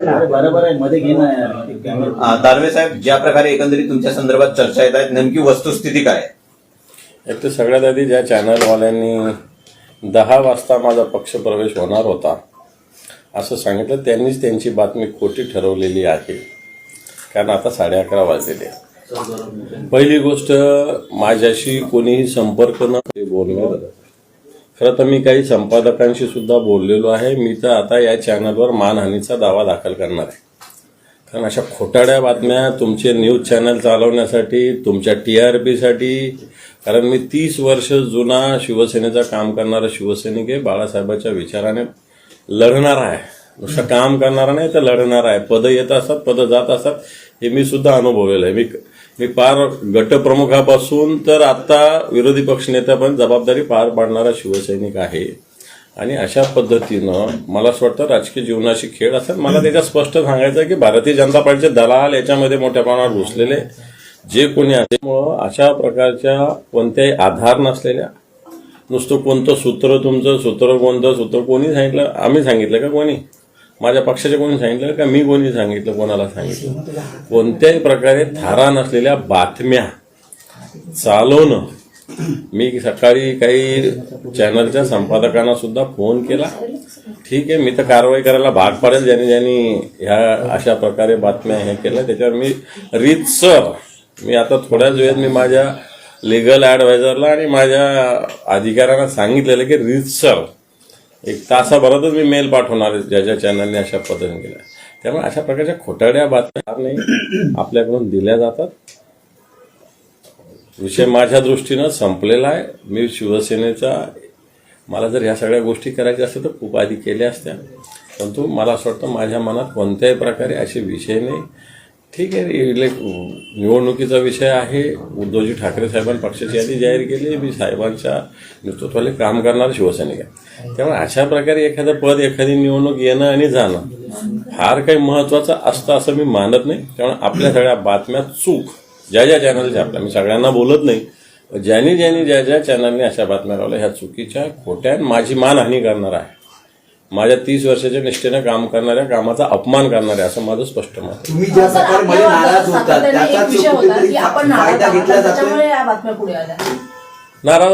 बरोबर आहे मध्ये दानवे साहेब ज्या प्रकारे एकंदरीत तुमच्या संदर्भात चर्चा येत आहेत नेमकी वस्तुस्थिती काय आहे? एक तर सगळ्यात आधी ज्या चॅनलवाल्यांनी दहा वाजता माझा पक्ष प्रवेश होणार होता असं सांगितलं त्यांनीच त्यांची बातमी खोटी ठरवलेली आहे कारण आता साडे अकरा वाजलेले आहे. पहिली गोष्ट माझ्याशी कोणीही संपर्क न बोलणं खरं तर मी काही संपादकांशी सुद्धा बोललेलो आहे. मी तर आता या चॅनलवर मानहानीचा दावा दाखल करणार आहे. कारण अशा खोटाड्या बातम्या तुमचे न्यूज चॅनल चालवण्यासाठी तुमच्या टी आर पीसाठी कारण मी तीस वर्ष जुना शिवसेनेचा काम करणारा शिवसैनिक आहे. बाळासाहेबाच्या विचाराने लढणार आहे. नुसतं काम करणारा नाही तर लढणार आहे. पदं येत असतात पदं जात असतात हे मी सुद्धा अनुभवलेलं आहे. मी हे पार गटप्रमुखापासून तर आता विरोधी पक्षनेत्यापर्यंत जबाबदारी पार पाडणारा शिवसैनिक आहे. आणि अशा पद्धतीनं मला असं वाटतं राजकीय जीवनाशी खेळ असेल. मला त्याच्यात स्पष्ट सांगायचं आहे की भारतीय जनता पार्टीचे दलाल याच्यामध्ये मोठ्या प्रमाणावर घुसलेले जे कोणी असल्यामुळं अशा प्रकारच्या कोणत्याही आधार नसलेल्या नुसतं कोणतं सूत्र तुमचं सूत्र कोणतं सूत्र कोणी सांगितलं आम्ही सांगितलं का कोणी? माझ्या पक्षाचे कोणी सांगितलं का मी कोणी सांगितलं कोणाला सांगितलं? कोणत्याही प्रकारे थारा नसलेल्या बातम्या चालवणं. मी सकाळी काही चॅनलच्या संपादकांना सुद्धा फोन केला. ठीक आहे मी तर कारवाई करायला भाग पाडेल. ज्यांनी ज्यांनी ह्या अशा प्रकारे बातम्या हे केल्या त्याच्यावर मी रीतसर मी आता थोड्याच वेळेत मी माझ्या लिगल ॲडवायझरला आणि माझ्या अधिकाऱ्यांना सांगितलेलं की रीतसर एक तासाभरातच मी मेल पाठवणार आहे ज्या ज्या चॅनलने अशा पद्धतीने केल्या. त्यामुळे अशा प्रकारच्या खोटाड्या बातम्या नाही. आपल्याकडून दिल्या जातात. विषय माझ्या दृष्टीनं संपलेला आहे. मी शिवसेनेचा मला जर ह्या सगळ्या गोष्टी करायच्या असतील तर खूप आधी केल्या असत्या. परंतु मला असं वाटतं माझ्या मनात कोणत्याही प्रकारे असे विषय नाही. ठीक आहे इले- निवडणुकीचा विषय आहे. उद्धवजी ठाकरे साहेबांनी पक्षाची यादी जाहीर केली. मी साहेबांच्या नेतृत्वाला काम करणारा शिवसैनिक आहे. त्यामुळे अशा प्रकारे एखादं पद एखादी निवडणूक येणं आणि जाणं फार काही महत्वाचं असतं असं मी मानत नाही. त्यामुळे आपल्या सगळ्या बातम्या चूक. ज्या ज्या चॅनलच्या आपल्या. मी सगळ्यांना बोलत नाही. ज्यांनी ज्यांनी ज्या ज्या चॅनलने अशा बातम्या लावल्या ह्या चुकीच्या खोट्या माझी मानहानी करणार आहे. माझ्या तीस वर्षाच्या निष्ठेनं काम करणाऱ्या कामाचा अपमान करणाऱ्या असं माझं स्पष्ट मत आहे. तुम्ही ज्या आपल्या नाराज त्याचा कुठेतरी फायदा. घेतला जातोय.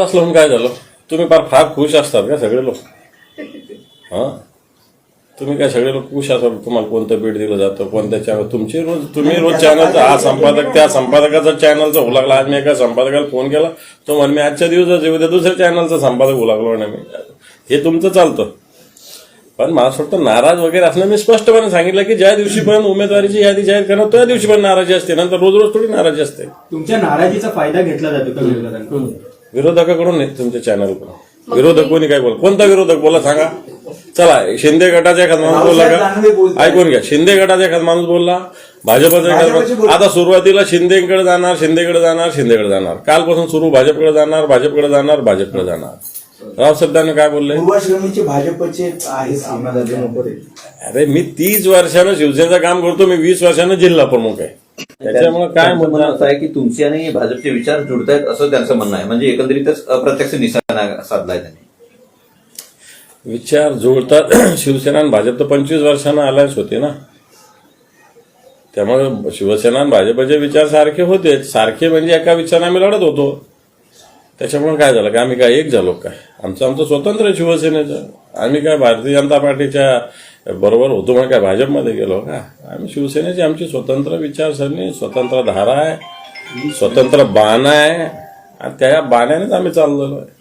असलो म्हणून काय झालं? तुम्ही फार फार खुश असतात का सगळे लोक? हां? तुम्ही काय सगळे लोक खुश असतात? तुम्हाला कोणतं बीट दिलं जातं? कोणत्या चॅनल तुमची रोज तुम्ही रोज चॅनलचा हा संपादक त्या संपादकाचा चॅनलचा होऊ लागला. आज मी एका संपादकाला फोन केला. तो म्हणे मी आजच्या दिवसाच उद्या दुसऱ्या चॅनलचा संपादक होऊ लागलो म्हणे. मी हे तुमचं चालतं. पण मला वाटतं नाराज वगैरे असणं मी स्पष्टपणे सांगितलं की ज्या दिवशीपर्यंत उमेदवारीची यादी जाहीर करणार त्या दिवशीपर्यंत नाराजी असते. नंतर रोज रोज थोडी नाराजी असते. तुमच्या नाराजीचा फायदा घेतला जातो का विरोधकांकडून? विरोधकाकडून नाही तुमच्या चॅनलकडून विरोधक कोणी काय बोल कोणता विरोधक? बोला सांगा. चला शिंदे गटाचा एखादा माणूस बोलला का. ऐकून घ्या. शिंदे गटाचा एखादा माणूस बोलला भाजपचा एखादा आता सुरुवातीला शिंदेकडे जाणार शिंदेकडे जाणार शिंदेकडे जाणार. कालपासून सुरू भाजपकडे जाणार भाजपकडे जाणार भाजपकडे जाणार. रावसाहेब दानवे काय बोलले? पूर्वाश्रमीचे भाजपचे अरे मी तीस वर्षानं शिवसेनेचं काम करतो मी वीस वर्षानं जिल्हा प्रमुख आहे. त्याच्यामुळे काय म्हणणं असं आहे की तुमचे आणि भाजपचे विचार जुळतायत असं त्यांचं म्हणणं आहे. म्हणजे एकंदरीतच अप्रत्यक्ष निशाणा साधलाय त्यांनी. विचार जुळतात. शिवसेना आणि भाजप तर पंचवीस वर्षांना अलायन्स होते ना. त्यामुळे शिवसेना आणि भाजपचे विचार सारखे होते सारखे म्हणजे एका विचाराने आम्ही लढत होतो. त्याच्यामुळे काय झालं का आम्ही काय एक झालो काय आमचं आमचं स्वतंत्र आहे शिवसेनेचं. आम्ही काय भारतीय जनता पार्टीच्या बरोबर होतो म्हणून काय भाजपमध्ये गेलो का? आम्ही शिवसेनेची आमची स्वतंत्र विचारसरणी स्वतंत्र धारा आहे स्वतंत्र बाण आहे. आणि त्या बाण्यानेच आम्ही चाललेलो आहे.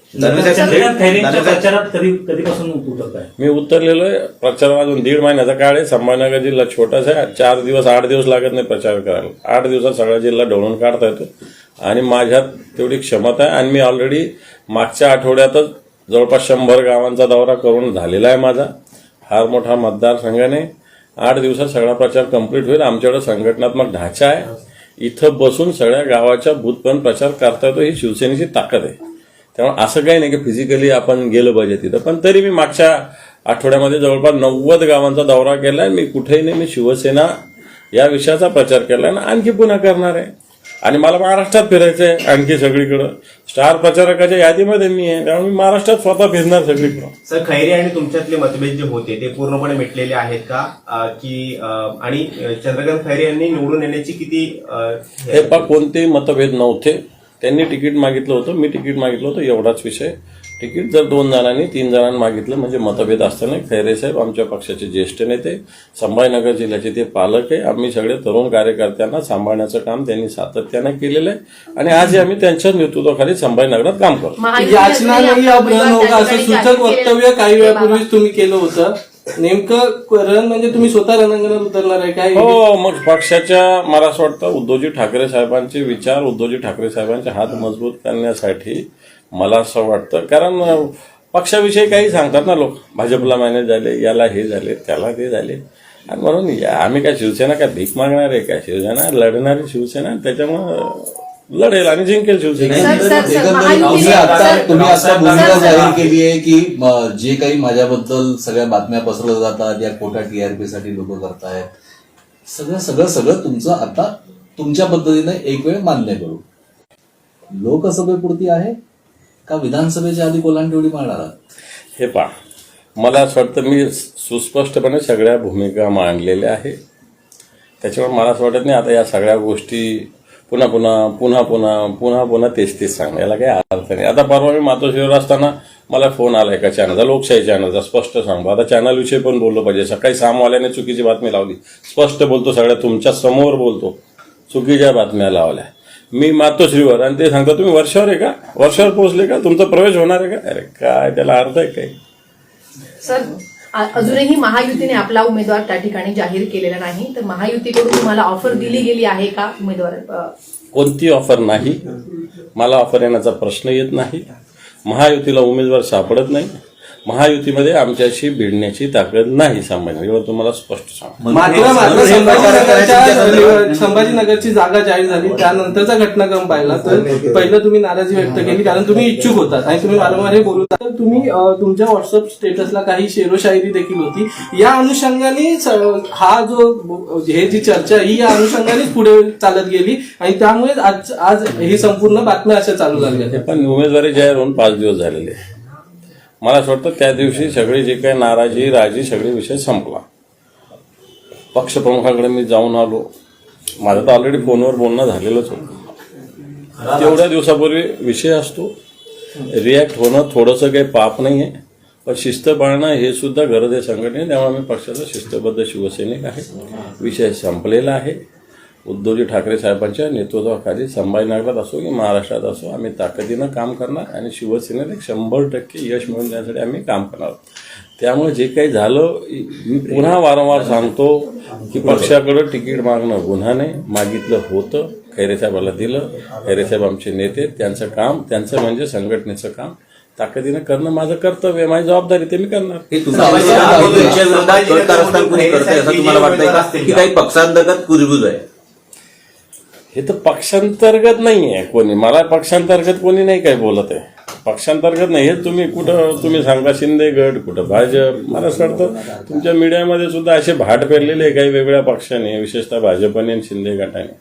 मी उतरलेलो आहे. प्रचार अजून दीड महिन्याचा काळ आहे. संभाजीनगर जिल्हा छोटासा आहे. चार दिवस आठ दिवस लागत नाही प्रचार करायला. आठ दिवसात सगळा जिल्हा ढवळून काढता येतो. आणि माझ्यात तेवढी क्षमता आहे. आणि मी ऑलरेडी मागच्या आठवड्यातच जवळपास शंभर गावांचा दौरा करून झालेला आहे माझा. फार मोठा मतदारसंघाने आठ दिवसात सगळा प्रचार कंप्लीट होईल. आमच्याकडे संघटनात्मक ढाचा आहे. इथं बसून सगळ्या गावाच्या बूथपर्यंत प्रचार करता येतो. ही शिवसेनेची ताकद आहे. त्यामुळे असं काही नाही की फिजिकली आपण गेलं पाहिजे तिथं. पण तरी मी मागच्या आठवड्यामध्ये जवळपास नव्वद गावांचा दौरा केला आहे मी कुठेही नाही मी शिवसेना या विषयाचा प्रचार केला आहे आणि आणखी पुन्हा करणार आहे. आणि मला महाराष्ट्रात फिरायचं आहे आणखी सगळीकडं. स्टार प्रचारकाच्या यादीमध्ये मी आहे त्यामुळे मी महाराष्ट्रात स्वतः फिरणार सगळीकडं. सर खैरे आणि तुमच्यातले मतभेद जे होते ते पूर्णपणे मिटलेले आहेत का? अं, की अं, आणि चंद्रकांत खैरे यांनी निवडून येण्याची किती अं, हे पा कोणतेही मतभेद नव्हते. त्यांनी तिकीट मागितलं होतं मी तिकीट मागितलं होतं एवढाच विषय. तिकीट जर दोन जणांनी तीन जणांनी मागितलं म्हणजे मतभेद असतं नाही खैरे साहेब आमच्या पक्षाचे ज्येष्ठ नेते संभाजीनगर जिल्ह्याचे ते पालक आहे. आम्ही सगळे तरुण कार्यकर्त्यांना सांभाळण्याचं काम त्यांनी सातत्यानं केलेलं आहे. आणि आजही आम्ही त्यांच्या नेतृत्वाखाली संभाजीनगरात काम करतो. याचना नाही अपहरण होगा असं सूचक वक्तव्य काही वेळापूर्वीच तुम्ही केलं होतं. नेमकं रण म्हणजे तुम्ही स्वतः रणांगणात उतरणार आहे काय? हो मग पक्षाच्या मला असं वाटतं उद्धवजी ठाकरे साहेबांचे विचार उद्धवजी ठाकरे साहेबांचे हात मजबूत करण्यासाठी मला असं वाटतं. कारण पक्षाविषयी काही सांगतात ना लोक. भाजपला मॅनेज झाले याला हे झाले त्याला ते झाले. आणि म्हणून आम्ही काय शिवसेना काय भीक मागणार आहे काय? शिवसेना लढणारी शिवसेना त्याच्यामुळं लढेल आणि जिंकेल शिवसेना. तुम्ही आता भूमिका जाहीर केली आहे की जे काही माझ्याबद्दल सगळ्या बातम्या पसरल्या जातात या खोट्या टीआरपी साठी लोक करतायत. सगळं सगळं सगळं तुमचं आता तुमच्या पद्धतीने एक वेळ मान्य करू. लोकसभेपुरती आहे का विधानसभेच्या आधी कोलांटेवडी मारणार हे पहा. मला असं वाटतं मी सुस्पष्टपणे सगळ्या भूमिका मांडलेल्या आहे. त्याच्यामुळे मला असं वाटत नाही आता या सगळ्या गोष्टी पुन्हा पुन्हा पुन्हा पुन्हा पुन्हा पुन्हा तेच तेच सांग याला काही अर्थ नाही. आता परवा मी मातोश्रीवर असताना मला फोन आला एका चॅनलचा लोकशाही चॅनलचा स्पष्ट सांगतो आता चॅनलविषयी पण बोललं पाहिजे. सकाळी सामवाल्याने चुकीची बातमी लावली. स्पष्ट बोलतो सगळ्या तुमच्यासमोर बोलतो. चुकीच्या बातम्या लावल्या. मी मातोश्रीवर. आणि ते सांगतो तुम्ही वर्षावर आहे का? वर्षावर पोहोचले का? तुमचा प्रवेश होणार आहे का? अरे काय त्याला अर्थ आहे काय सर अजूनही महायुतीने आपला उमेदवार त्या ठिकाणी जाहीर केलेला नाही. तर महायुतीकडून तुम्हाला ऑफर दिली गेली आहे का उमेदवार? अ, कोणती ऑफर नाही? मला ऑफर येण्याचा प्रश्न येत नाही. महायुतीला उमेदवार सापडत नाही. महायुतीमध्ये आमच्याशी भिडण्याची ताकद नाही सामान्य. एवढं तुम्हाला स्पष्ट सांग मात्र मात्र संभाजीनगरच्या संभाजीनगरची जागा जाहीर झाली. त्यानंतरचा घटनाक्रम पाहिला. तर पहिलं तुम्ही नाराजी व्यक्त केली कारण तुम्ही इच्छुक होतात आणि तुम्ही वारंवार हे बोलत. तर तुम्ही तुमच्या व्हॉट्सअप स्टेटसला काही शेरोशायरी देखील होती. या अनुषंगाने हा जो हे जी चर्चा ही या अनुषंगानेच पुढे चालत गेली आणि त्यामुळे आज आज ही संपूर्ण बातम्या अशा चालू झाल्या. पण उमेदवारी जाहीर होऊन पाच दिवस झालेले. आहे. मला असं वाटतं त्या दिवशी सगळी जे काही नाराजी राजी सगळे विषय संपला. पक्षप्रमुखाकडे मी जाऊन आलो. माझं तर ऑलरेडी फोनवर बोलणं झालेलंच होतं. तेवढ्या दिवसापूर्वी विषय असतो. रिॲक्ट होणं थोडंसं काही पाप नाही आहे पण शिस्त पाळणं हे सुद्धा गरज आहे संघटने त्यामुळे मी पक्षाचा शिस्तबद्ध शिवसैनिक आहे. विषय संपलेला आहे. उद्धवजी ठाकरे साहेबांच्या नेतृत्वाखाली संभाजीनगरात असो की महाराष्ट्रात असो आम्ही ताकदीनं काम करणार आणि शिवसेनेला एक शंभर टक्के यश मिळवून देण्यासाठी आम्ही काम करणार आहोत. त्यामुळे जे काही झालं मी पुन्हा वारंवार सांगतो की पक्षाकडं तिकीट मागणं गुन्हा नाही. मागितलं होतं खैरेसाहेबाला दिलं. खैरेसाहेब आमचे नेते त्यांचं काम त्यांचं म्हणजे संघटनेचं काम. ताकदीनं करणं माझं कर्तव्य आहे माझी जबाबदारी ते मी करणार. हे काही पक्षांतर्गत कुजबुज आहे? हे तर पक्षांतर्गत नाही आहे कोणी. मला पक्षांतर्गत कोणी नाही काही बोलत आहे. पक्षांतर्गत नाही. हे तुम्ही कुठं तुम्ही सांगा शिंदे गट कुठं भाजप. मला असं वाटतं तुमच्या मीडियामध्ये सुद्धा असे भाट पेरलेले आहे काही वेगवेगळ्या पक्षाने विशेषतः भाजपने आणि शिंदे गटाने.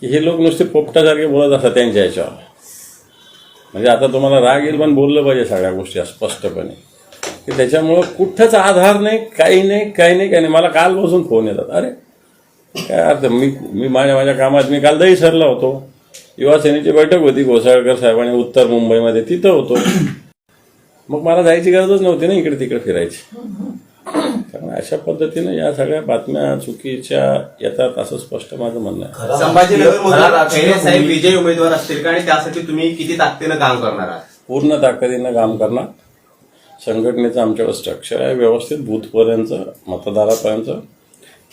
की हे लोक नुसते पोपटासारखे बोलत असतात त्यांच्या याच्यावर. म्हणजे आता तुम्हाला राग येईल पण बोललं पाहिजे सगळ्या गोष्टी स्पष्टपणे की त्याच्यामुळं कुठंच आधार नाही काही नाही काही नाही काही नाही. मला कालपासून फोन येतात. अरे काय अर्थ? मी मी माझ्या माझ्या कामात मी काल दही सरला होतो. युवा सेनेची बैठक होती घोसाळकर साहेबांनी उत्तर मुंबईमध्ये तिथं होतो. मग मला जायची गरजच नव्हती ना इकडे तिकडे फिरायची. त्यामुळे अशा पद्धतीने या सगळ्या बातम्या चुकीच्या येतात असं स्पष्ट माझं म्हणणं आहे. संभाजीनगर खैरे साहेब विजयी उमेदवार असतील का आणि त्यासाठी तुम्ही किती ताकदीनं काम करणार आहात? पूर्ण ताकदीनं काम करणार. संघटनेचं आमच्याकडे स्ट्रक्चर आहे व्यवस्थित बूथपर्यंत मतदारापर्यंत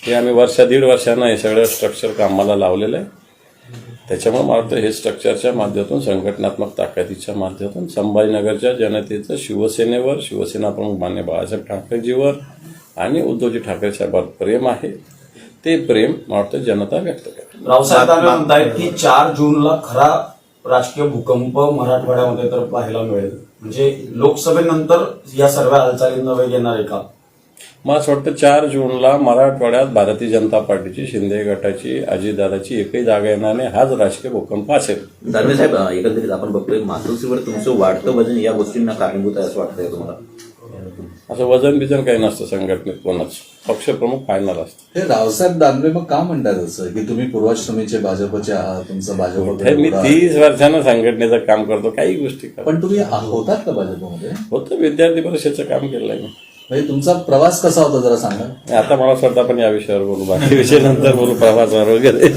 हे आम्ही वर्षा दीड वर्षानं हे सगळं स्ट्रक्चर कामाला लावलेलं आहे. त्याच्यामुळे मला वाटतं हे स्ट्रक्चरच्या माध्यमातून संघटनात्मक ताकदीच्या माध्यमातून संभाजीनगरच्या जनतेचं शिवसेनेवर शिवसेना प्रमुख मान्य बाळासाहेब ठाकरेजीवर आणि उद्धवजी ठाकरे साहेबांवर प्रेम आहे. ते प्रेम मला वाटतं जनता व्यक्त करेल रावसाहेब म्हणतायत की चार जूनला खरा राजकीय भूकंप मराठवाड्यामध्ये तर पाहायला मिळेल. म्हणजे लोकसभेनंतर या सर्व हालचालींना वेग येणार आहे का? मला असं वाटतं चार जूनला मराठवाड्यात भारतीय जनता पार्टीची शिंदे गटाची अजितदादाची एकही जागा येणार नाही हाच राजकीय भूकंप असेल. दानवे साहेब एकंदरीत आपण बघतोय मातोश्रीवर तुमचं वाढतं वजन या गोष्टींना कारणीभूत आहे असं वाटतंय तुम्हाला? असं वजन बिजन काही नसतं संघटनेत कोणाच. पक्षप्रमुख फायनल असतं हे रावसाहेब दानवे मग का म्हणतात असं? की तुम्ही पूर्वाश्रमीचे भाजपचे आहात तुमचं हे भाजपकडे मी आहे. तीस वर्षानं संघटनेचं काम करतो काही गोष्टी पण तुम्ही होतात का भाजपमध्ये? होतं विद्यार्थी परिषदेचं काम केलंय मी. म्हणजे तुमचा प्रवास कसा होता जरा सांगा. आता मला असं वाटतं आपण या विषयावर बोलू बाकी विषय नंतर बोलू प्रवासावर वगैरे.